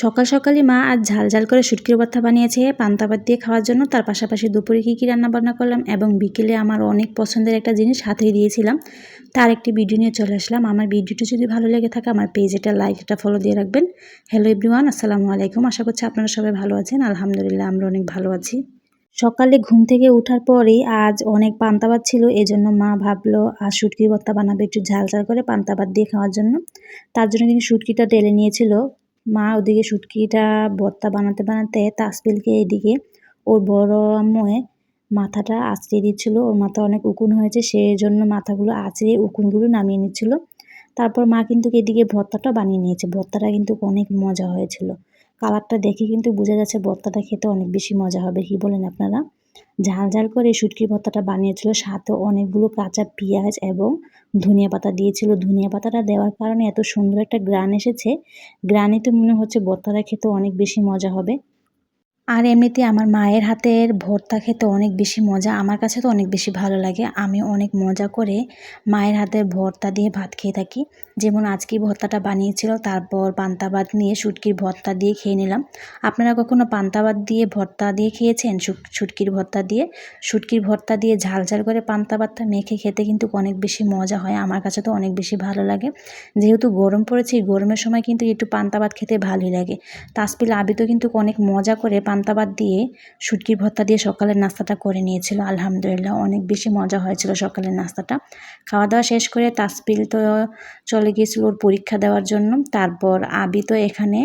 সকাল সকালই মা আজ ঝাল ঝাল করে শুটকির ভর্তা বানিয়েছে। পান্তা দিয়ে খাওয়ার জন্য তার পাশাপাশি দুপুরে কী কী রান্না বান্না করলাম এবং বিকেলে আমার অনেক পছন্দের একটা জিনিস হাতেই দিয়েছিলাম। তার একটি ভিডিও নিয়ে চলে আসলাম। আমার ভিডিওটি যদি ভালো লেগে থাকে আমার পেজ এটা লাইক এটা ফলো দিয়ে রাখবেন। হ্যালো এভরিওয়ান আসসালামু আলাইকুম। আশা করছি আপনারা সবাই ভালো আছেন। আলহামদুলিল্লাহ, আমরা অনেক ভালো আছি। সকালে ঘুম থেকে ওঠার পরেই আজ অনেক পান্তাবাদ ছিল, এজন্য মা ভাবলো আর শুটকির ভর্তা বানাবে একটু ঝাল ঝাল করে পান্তা ভাত দিয়ে খাওয়ার জন্য। তার জন্য কিন্তু শুটকিটা টেলে নিয়েছিল। মা ওদিকে শুটকিটা ভর্তা বানাতে বানাতে তাসপিলকে এদিকে ওর বড় আম্মুয়ে মাথাটা আঁচড়ে দিচ্ছিল। ওর মাথা অনেক উকুন হয়েছে সেই জন্য মাথাগুলো আঁচড়ে উকুনগুলো নামিয়ে নিচ্ছিল। তারপর মা কিন্তু এদিকে ভর্তাটা বানিয়ে নিয়েছে। ভর্তাটা কিন্তু অনেক মজা হয়েছিল। কালারটা দেখে কিন্তু বোঝা যাচ্ছে ভর্তাটা খেতে অনেক বেশি মজা হবে, কি বলেন আপনারা? ঝাল ঝাল করে শুটকি ভর্তাটা বানিয়েছিল। সাথে অনেকগুলো কাঁচা পেঁয়াজ এবং ধনিয়া পাতা দিয়েছিল। ধনিয়া পাতাটা দেওয়ার কারণে এত সুন্দর একটা গ্রান এসেছে। গ্রানে তো মনে হচ্ছে ভর্তাটা খেতে অনেক বেশি মজা হবে। আর এমনিতে আমার মায়ের হাতের ভর্তা খেতে অনেক বেশি মজা, আমার কাছে তো অনেক বেশি ভালো লাগে। আমি অনেক মজা করে মায়ের হাতের ভর্তা দিয়ে ভাত খেয়ে থাকি। যেমন আজকে ভর্তাটা বানিয়েছিল, তারপর পান্তা ভাত নিয়ে শুটকির ভর্তা দিয়ে খেয়ে নিলাম। আপনারা কখনো পান্তা ভাত দিয়ে ভর্তা দিয়ে খেয়েছেন? শুটকির ভর্তা দিয়ে? শুটকির ভর্তা দিয়ে ঝাল ঝাল করে পান্তা ভাতটা মেখে খেতে কিন্তু অনেক বেশি মজা হয়, আমার কাছে তো অনেক বেশি ভালো লাগে। যেহেতু গরম পড়েছে গরমের সময় কিন্তু একটু পান্তা ভাত খেতে ভালোই লাগে। তাসপিল আবি তো কিন্তু অনেক মজা করে পান্তা ভাত দিয়ে শুটকির ভর্তা দিয়ে সকালের নাস্তাটা করে নিয়েছিল, আলহামদুলিল্লাহ। অনেক বেশি মজা হয়েছিল সকালের নাস্তাটা। খাওয়া দাওয়া শেষ করে তাসপিল তো চলে গিয়েছিল ওর পরীক্ষা দেওয়ার জন্য। তারপর আবি তো এখানে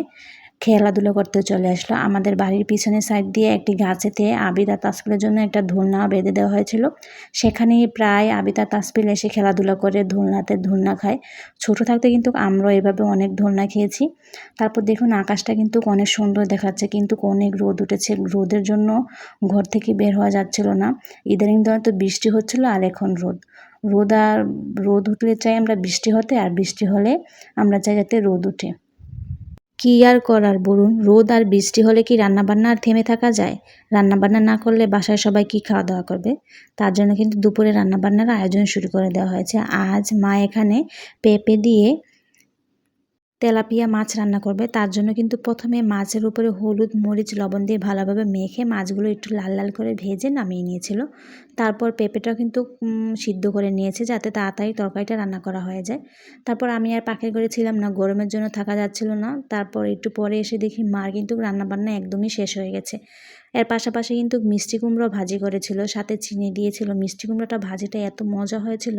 খেলাধুলো করতে চলে আসলো। আমাদের বাড়ির পিছনে সাইড দিয়ে একটি গাছেতে আবিদা তাসপিলের জন্য একটা ধুলনা বেঁধে দেওয়া হয়েছিল। সেখানেই প্রায় আবিদা তাসপিল এসে খেলাধুলা করে ধুলনাতে ধুলনা খায়। ছোট থাকতে কিন্তু আমরা এভাবে অনেক ধুলনা খেয়েছি। তারপর দেখুন আকাশটা কিন্তু অনেক সুন্দর দেখাচ্ছে, কিন্তু অনেক রোদ উঠেছে। রোদের জন্য ঘর থেকে বের হওয়া যাচ্ছিল না। ইদানিং ধরে তো বৃষ্টি হচ্ছিল আর এখন রোদ। রোদ আর রোদ উঠলে চাই আমরা বৃষ্টি হতে, আর বৃষ্টি হলে আমরা চাই যাতে রোদ উঠে। কি আর করার বলুন রোদ আর বৃষ্টি হলে কি রান্নাবান্না আর থেমে থাকা যায়? রান্নাবান্না না করলে বাসায় সবাই কি খাওয়া দাওয়া করবে? তার জন্য কিন্তু দুপুরে রান্নাবান্নার আয়োজন শুরু করে দেওয়া হয়েছে। আজ মা এখানে পেঁপে দিয়ে তেলাপিয়া মাছ রান্না করবে। তার জন্য কিন্তু প্রথমে মাছের উপরে হলুদ, মরিচ, লবণ দিয়ে ভালোভাবে মেখে মাছগুলো একটু লাল লাল করে ভেজে নামিয়ে নিয়েছিল। তারপর পেঁপেটাও কিন্তু সিদ্ধ করে নিয়েছে যাতে তাড়াতাড়ি তরকারিটা রান্না করা হয়ে যায়। তারপর আমি আর পাখির ঘরে ছিলাম না, গরমের জন্য থাকা যাচ্ছিল না। তারপর একটু পরে এসে দেখি মার কিন্তু রান্নাবান্না একদমই শেষ হয়ে গেছে। এর পাশাপাশি কিন্তু মিষ্টি কুমড়ো ভাজি করেছিল, সাথে চিনি দিয়েছিল। মিষ্টি কুমড়োটা ভাজিটা এত মজা হয়েছিল।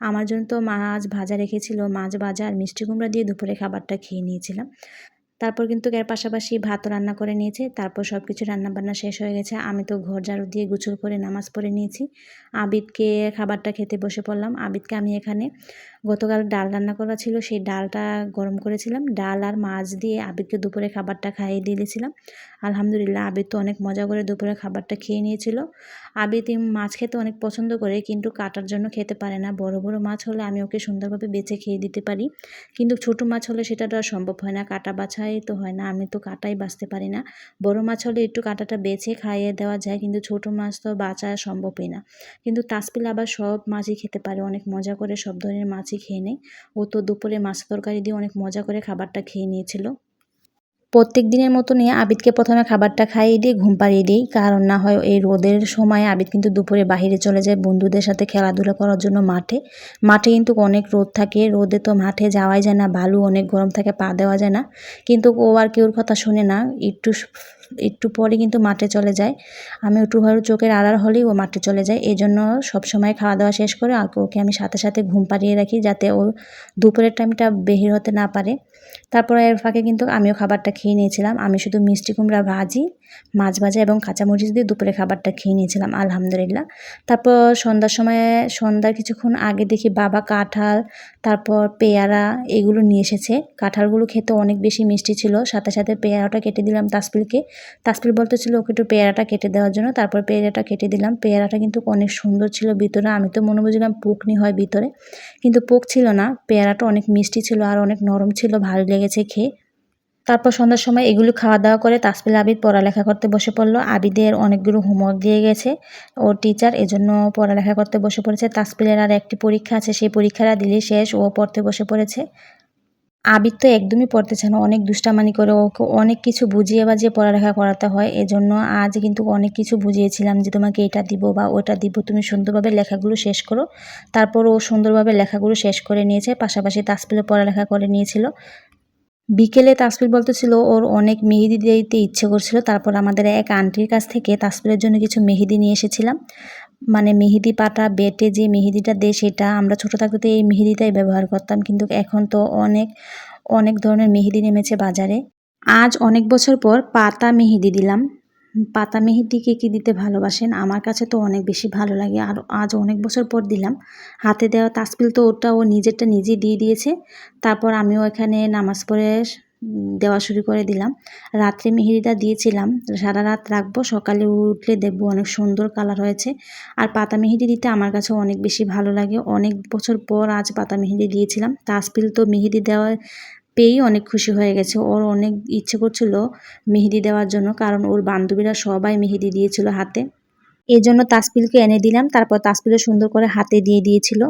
আমার জন্য তো মাছ ভাজা রেখেছিল, মাছ ভাজা আর মিষ্টি কুমড়া দিয়ে দুপুরে খাবারটা খেয়ে নিয়েছিলাম। তারপর কিন্তু এর পাশাপাশি ভাতও রান্না করে নিয়েছে। তারপর সব কিছু রান্নাবান্না শেষ হয়ে গেছে। আমি তো ঘর ঝাড়ু দিয়ে গুছল করে নামাজ পড়ে নিয়েছি। আবিদকে খাবারটা খেতে বসে পড়লাম। আবিদকে আমি এখানে গতকাল ডাল রান্না করা ছিল, সেই ডালটা গরম করেছিলাম। ডাল আর মাছ দিয়ে আবিদকে দুপুরে খাবারটা খাইয়ে দিয়েছিলাম। আলহামদুলিল্লাহ, আবিদ তো অনেক মজা করে দুপুরে খাবারটা খেয়ে নিয়েছিল। আবিদ মাছ খেতে অনেক পছন্দ করে, কিন্তু কাটার জন্য খেতে পারে না। বড় বড় মাছ হলে আমি ওকে সুন্দরভাবে বেছে খেয়ে দিতে পারি। কিন্তু ছোট মাছ হলে সেটা তো আর সম্ভব হয় না, কাটা বাছাই তো হয় না। আমি তো কাটাই বাঁচতে পারি না। বড় মাছ হলে একটু কাটাটা বেছে খাইয়ে দেওয়া যায়, কিন্তু ছোট মাছ তো বাঁচা সম্ভবই না। কিন্তু তাসপিল আবার সব মাছই খেতে পারে, অনেক মজা করে সব ধরনের মাছই খেয়ে নেয়। ও তো দুপুরে মাছ তরকারি দিয়ে অনেক মজা করে খাবারটা খেয়ে নিয়েছিল। প্রত্যেক দিনের মতনই আবিদকে প্রথমে খাবারটা খাইয়ে দিয়ে ঘুম পাড়িয়ে দিই। কারণ না হয় এই রোদের সময় আবিদ কিন্তু দুপুরে বাহিরে চলে যায় বন্ধুদের সাথে খেলাধুলা করার জন্য মাঠে। মাঠে কিন্তু অনেক রোদ থাকে। রোদে তো মাঠে যাওয়াই যায় না। বালু অনেক গরম থাকে, পা দেওয়া যায় না। কিন্তু ও আর কেউর কথা শুনে না। একটু একটু পরে কিন্তু মাঠে চলে যায়। আমি হয়তো চোখের আড়াল হলেই ও মাঠে চলে যায়। এই জন্য সবসময় খাওয়া দাওয়া শেষ করে ওকে আমি সাথে সাথে ঘুম পাড়িয়ে রাখি যাতে ও দুপুরের টাইমটা বেহির হতে না পারে। তারপরে এর ফাঁকে কিন্তু আমিও খাবারটা খেয়ে নিয়েছিলাম। আমি শুধু মিষ্টি কুমড়া ভাজি মাছ ভাজা এবং কাঁচামরিচ দিয়ে দুপুরে খাবারটা খেয়ে নিয়েছিলাম, আলহামদুলিল্লাহ। তারপর সন্ধ্যার সময়, সন্ধ্যার কিছুক্ষণ আগে দেখি বাবা কাঁঠাল, তারপর পেয়ারা এগুলো নিয়ে এসেছে। কাঁঠালগুলো খেতে অনেক বেশি মিষ্টি ছিল। সাথে সাথে পেয়ারাটা কেটে দিলাম তাসপিলকে। তাসপিল বলতেছিল ওকে একটু পেয়ারাটা কেটে দেওয়ার জন্য। তারপর পেয়ারাটা কেটে দিলাম। পেয়ারাটা কিন্তু অনেক সুন্দর ছিল ভিতরে। আমি তো মনে বুঝলাম পোকনি হয় ভিতরে। কিন্তু পোক ছিল না। পেয়ারাটা অনেক মিষ্টি ছিল আর অনেক নরম ছিল। ভালো লেগেছে খেয়ে। তারপর সন্ধ্যার সময় এগুলো খাওয়া দাওয়া করে তাসপিল আবিদ পড়ালেখা করতে বসে পড়ল। আবিদের অনেকগুলো হোমওয়ার্ক দিয়ে গেছে। ও টিচার এজন্য পড়ালেখা করতে বসে পড়েছে। তাসপিলের আর একটি পরীক্ষা আছে, সেই পরীক্ষাটা দিলে শেষ, ও পড়তে বসে পড়েছে। আবির তো একদমই পড়তেছে না, অনেক দুষ্টামানি করে ওকে অনেক কিছু বুঝিয়ে বাজিয়ে পড়ালেখা করাতে হয়। এজন্য আজ কিন্তু অনেক কিছু বুঝিয়েছিলাম যে তোমাকে এটা দিব বা ওটা দিব, তুমি সুন্দরভাবে লেখাগুলো শেষ করো। তারপর ও সুন্দরভাবে লেখাগুলো শেষ করে নিয়েছে, পাশাপাশি তাসপিলে পড়ালেখা করে নিয়েছিল। বিকেলে তাসপির বলতেছিল, ওর অনেক মেহেদি দিতে ইচ্ছে করছিল। তারপর আমাদের এক আন্টির কাছ থেকে তাসপিরের জন্য কিছু মেহেদি নিয়ে এসেছিলাম। মানে মেহেদি পাটা বেটে যে মেহেদিটা দেয় সেটা আমরা ছোটো থাকতে এই মেহেদিটাই ব্যবহার করতাম। কিন্তু এখন তো অনেক অনেক ধরনের মেহেদি নেমেছে বাজারে। আজ অনেক বছর পর পাতা মেহেদি দিলাম। পাতা মেহেদি কে কী দিতে ভালোবাসেন? আমার কাছে তো অনেক বেশি ভালো লাগে। আর আজ অনেক বছর পর দিলাম। হাতে দেওয়া তাসপিল তো ওটা ও নিজেরটা নিজেই দিয়ে দিয়েছে। তারপর আমিও এখানে নামাজ পড়ে দেওয়া শুরু করে দিলাম। রাত্রে মেহেদিটা দিয়েছিলাম। সারা রাত রাখব। সকালে উঠলে দেখব অনেক সুন্দর কালার হয়েছে। আর পাতা মেহেদি দিতে আমার কাছে অনেক বেশি ভালো লাগে। অনেক বছর পর আজ পাতা মেহেদি দিয়েছিলাম। তাসপিল তো মেহেদি দেওয়া পেয়েই অনেক খুশি হয়ে গেছে। ওর অনেক ইচ্ছে করছিল মেহেদি দেওয়ার জন্য, কারণ ওর বান্ধবীরা সবাই মেহেদি দিয়েছিল হাতে। এই জন্য তাসপিলকে এনে দিলাম, তারপর তাসপিলও সুন্দর করে হাতে দিয়ে দিয়েছিল।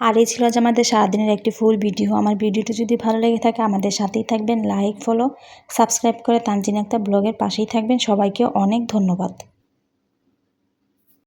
আর এই ছিল আজ আমাদের সারাদিনের একটি ফুল ভিডিও। আমার ভিডিওটি যদি ভালো লেগে থাকে, আমাদের সাথেই থাকবেন, লাইক, ফলো, সাবস্ক্রাইব করে তানজিন একটা ব্লগের পাশেই থাকবেন। সবাইকে অনেক ধন্যবাদ।